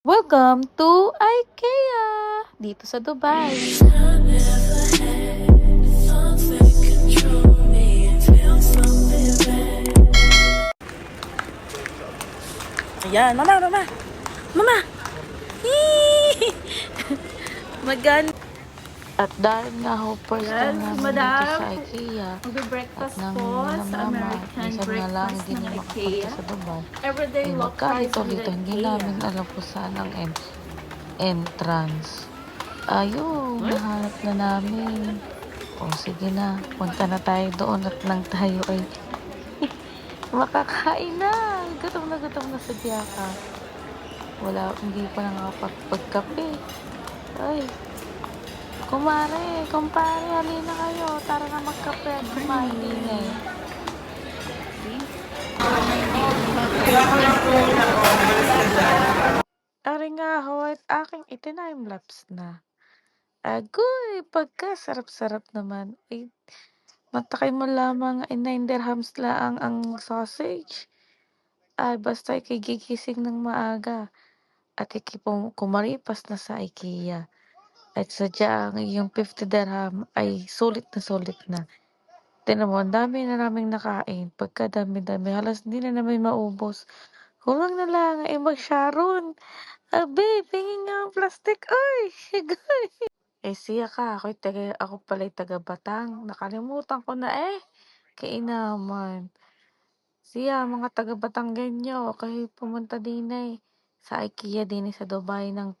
Welcome to IKEA! Dito sa Dubai. Ayan, mama, mama! Mama! Hee! At dahil nga ho, first Yes, time namin madam. dito sa IKEA. Nang po sa American na lang breakfast hindi na IKEA. sa Dubai. Everyday with dito. Hindi namin alam kung saan ang en- entrance. Ayun, nahanap na namin. O, sige na. Punta na tayo doon at nang tayo ay makakain na. Gutom na gutom na sa ka. Wala, hindi pa nakakapagkape. Ay, kumare, kumpare, halina kayo. Tara na magkape at kumain eh. Ari nga aking itinimelaps na. Agoy, pagka sarap-sarap naman. Ay, matakay mo lamang ay 9 dirhams lang ang sausage. Ay, basta ikay gigising ng maaga. At ikipong kumaripas na sa IKEA. At sadya ang iyong 50 dirham ay sulit na sulit na. Tinan mo, ang dami na naming nakain. Pagka dami-dami, halos hindi na namin maubos. Kulang na lang ay mag-sharon. Abe, pingin nga ang plastic. Ay, higay. Eh, siya ka. Ako'y taga, ako pala'y taga Batang. Nakalimutan ko na eh. Kainaman. Siya, mga taga Batanggenyo. Kayo pumunta din eh. Sa IKEA din eh, sa Dubai nang,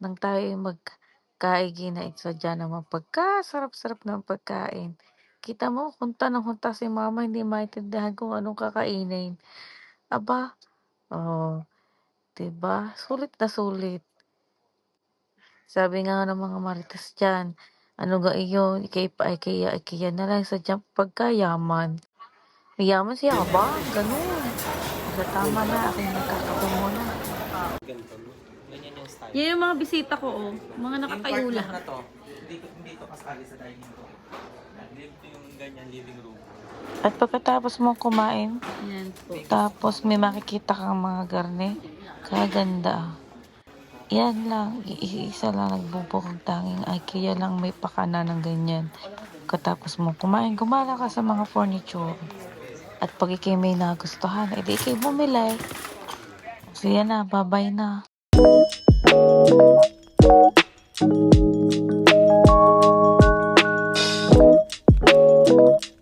nang tayo ay magkaigi na ito. Diyan naman pagka, sarap-sarap ng pagkain. Kita mo, hunta ng hunta si mama, hindi maintindihan kung anong kakainin. Aba, oh, 'di ba? Sulit na sulit. Sabi nga ng mga marites diyan, ano ga iyon, ikay pa IKEA, IKEA na lang sa jump pagkayaman. Mayaman siya ba? Ganun. Sa tama na, aking nagkakape muna. Ganito? Ganyan yung style. Yan yung mga bisita ko, oh. Mga nakatayo yung part lang. na to, hindi, hindi to kasali sa dining room. Yan, Ito yung ganyan living room. At pagkatapos mo kumain, Yan po. tapos may makikita kang mga garne, kaganda. Yan lang, iisa lang nagbubukog tanging IKEA lang may pakana ng ganyan. Katapos mo kumain, gumala ka sa mga furniture. At pag ikay may nagustuhan, edi ikay bumili. So yan na, babay na. Thank you.